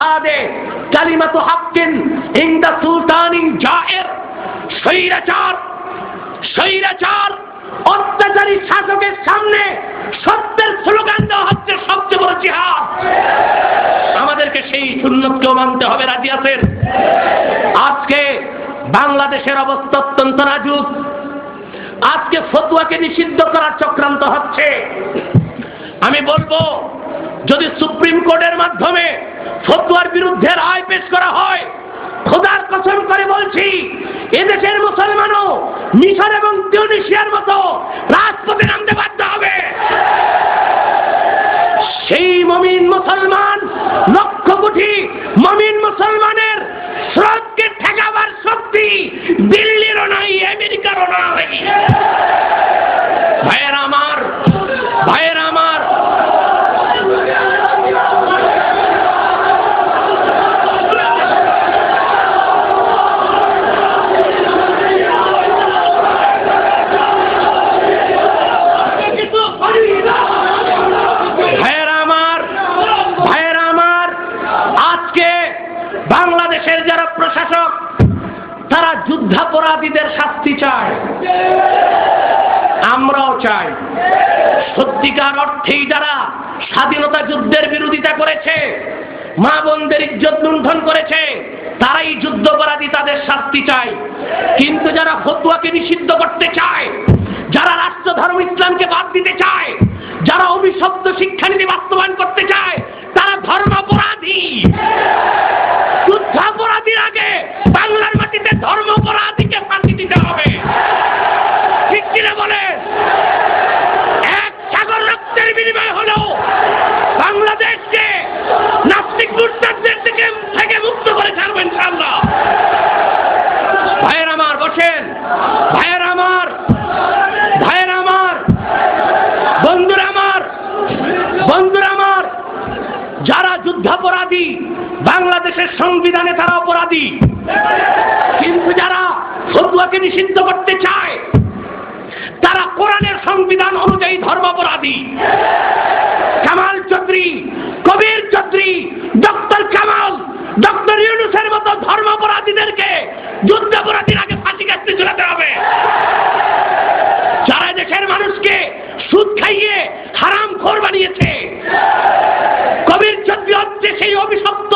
আদে কালিমাতু হাক্কিন ইনদা সুলতানিন জায়ের। স্বৈরাচার স্বৈরাচার, অত্যাচারী শাসকের সামনে সত্যের স্লোগান দেওয়া হচ্ছে সবচেয়ে বড় জিহাদ। আমাদেরকে সেই সুন্নতকেও মানতে হবে, রাজি আছেন? আজকে বাংলাদেশের অবস্থা অত্যন্ত নাজুক। আজকে ফতুয়াকে নিষিদ্ধ করার চক্রান্ত হচ্ছে। আমি বলব যদি সুপ্রিম কোর্টের মাধ্যমে ফতুয়ার বিরুদ্ধে রায় পেশ করা হয়, খোদার কসম করে বলছি, এদেশের মুসলমানও মিশর এবং টিউনিশিয়ার মতো রাজপথে নামতে বাধ্য হবে। যুদ্ধাপরাধীদের শাস্তি চায়। আমরাও চাই। সত্যিকার অর্থেই যারা স্বাধীনতা যুদ্ধের বিরোধিতা করেছে, মা বোনদের ইজ্জত লুণ্ঠন করেছে, তারাই যুদ্ধপরাধী তাদের শাস্তি চায়। কিন্তু যারা ফতুয়াকে নিষিদ্ধ করতে চায়, যারা রাষ্ট্র, ধর্ম, ইসলামকে বাদ দিতে চায়, যারা অভিশপ্ত শিক্ষানীতি বাস্তবায়ন করতে চায়, তারা ধর্মাপরাধী যুদ্ধাপরাধীর আগে বাংলার মাটিতে ধর্মাপরাধীকে ফাঁসি দিতে হবে ঠিক কিনা বলে এক সাগর রক্তের বিনিময় হলো বাংলাদেশকে নাস্তিক দুর্দারদের থেকে থেকে মুক্ত করে ছাড়বেন ইনশাআল্লাহ ভাইয়ের আমার বসেন ভাইয়ের আমার ভাইয়ের আমার বন্ধুরা আমার বন্ধুরা আমার যারা যুদ্ধাপরাধী বাংলাদেশের সংবিধানে তারা অপরাধী। কিন্তু যারা ফতুয়াকে নিষিদ্ধ করতে চায়, তারা কোরআনের সংবিধান অনুযায়ী ধর্মাপরাধী। কামাল চৌধুরী, কবির চৌধুরী, ডক্টর কামাল, ডক্টর ইউনুসের মতো ধর্ম ধর্মাপরাধীদেরকে যুদ্ধাপরাধীর আগে ফাঁসি কাটতে চলাতে হবে। যারা দেশের মানুষকে সুদ খাইয়ে হারাম খোর বানিয়েছে কবির চৌধুরী হচ্ছে সেই অভিশপ্ত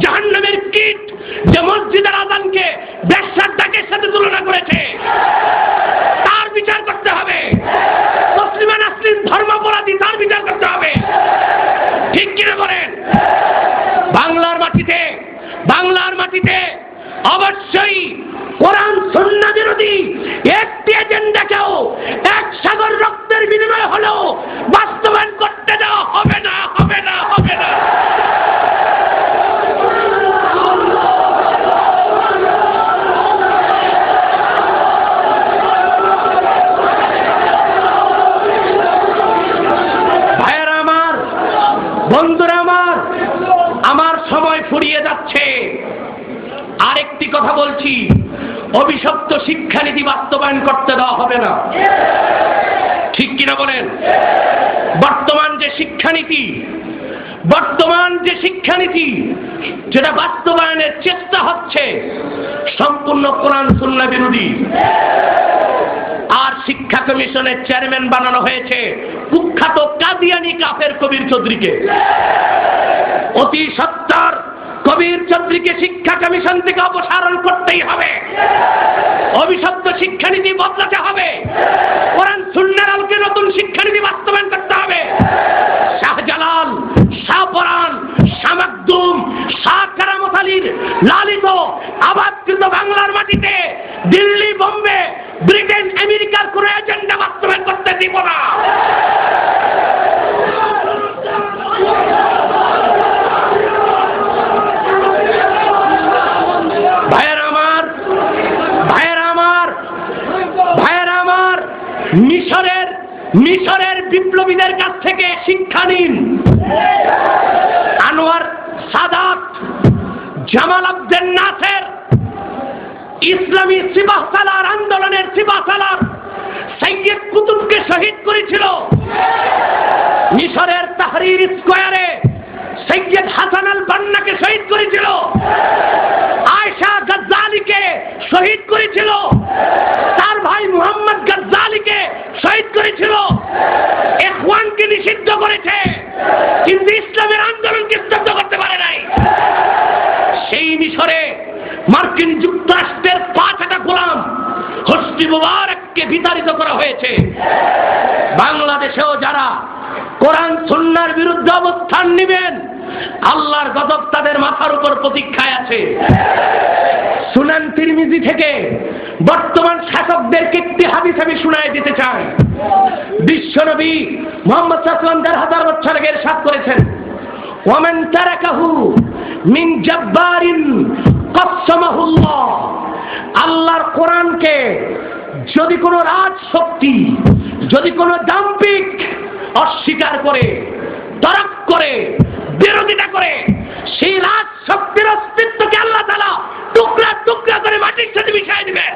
জাহান্নামের কীট যে মসজিদের আদানকে ব্যবসার ডাকের সাথে তুলনা করেছে। তার বিচার করতে হবে। মুসলিমান আসলিম ধর্মাপরাধী, তার বিচার করতে হবে। ঠিক কিনা বলেন? বাংলার মাটিতে বাংলার মাটিতে অবশ্যই কোরআন, সন্না বিরোধী একটি এজেন্ডাকেও এক সাগর রক্তের বিনিময় হলেও বাস্তবায়ন করতে দেওয়া হবে না হবে না হবে না। বন্ধুরা আমার আমার সময় ফুরিয়ে যাচ্ছে। আরেকটি কথা বলছি, অভিশপ্ত শিক্ষানীতি বাস্তবায়ন করতে দেওয়া হবে না। ঠিক কিনা বলেন? বর্তমান যে শিক্ষানীতি, বর্তমান যে শিক্ষানীতি, যেটা বাস্তবায়নের চেষ্টা হচ্ছে, সম্পূর্ণ কোরআন সুন্না বিরোধী। আর শিক্ষা কমিশনের চেয়ারম্যান বানানো হয়েছে কুখ্যাত কাদিয়ানি কাফের কবির চৌধুরীকে। অতি সত্তর কবির চৌধুরীকে শিক্ষা কমিশন থেকে অপসারণ করতেই হবে। অভিশপ্ত শিক্ষানীতি বদলাতে হবে। কোরআন, সুন্নার আলোকে নতুন শিক্ষানীতি বাস্তবায়ন দিব না। আমার আমার আমার, মিশরের মিশরের বিপ্লবীদের কাছ থেকে শিক্ষা নিন। Anwar Sadat Gamal Abdel Nasser ইসলামী সিবাহসালার আন্দোলনের সিবাহসালার সৈয়দ কুতুবকে শহীদ করেছিল। মিশরের তাহরির স্কোয়ারে সৈয়দ হাসান আল বান্নাকে শহীদ করেছিল। আয়শা গজ্জালিকে শহীদ করেছিল। তার ভাই মুহাম্মদ গজ্জালিকে শহীদ করেছিল। এখওয়ানকে নিষিদ্ধ করেছে। কিন্তু ইসলামের আন্দোলনকে স্তব্ধ করতে পারে নাই। সেই মিশরে মার্কিন যুক্তরাষ্ট্রের পাঁচ একটা গোলাম হস্তি মুবারককে বিতাড়িত করা হয়েছে। বাংলাদেশেও যারা কোরআন, সুন্নার বিরুদ্ধে অবস্থান নেবেন, আল্লাহর গজব তাদের মাথার উপর প্রতীক্ষায় আছে। সুনান তিরমিজি থেকে বর্তমান শাসকদেরকে একটি হাদিস আমি শুনায় দিতে চাই বিশ্বনবী মোহাম্মদ সাল্লাম দেড় হাজার বছর আগে সাত করেছেন। ওয়ামান তারাকাহু মিন জব্বারিন কসমাহুল্লাহ আল্লাহর কোরআনকে যদি কোনো রাজ শক্তি যদি কোনো দাম্পিক অস্বীকার করে, তরক করে, বিরোধিতা করে, সেই রাজ শক্তির অস্তিত্বকে আল্লাহ তালা টুকরা টুকরা করে মাটির সাথে মিশাই দিবে।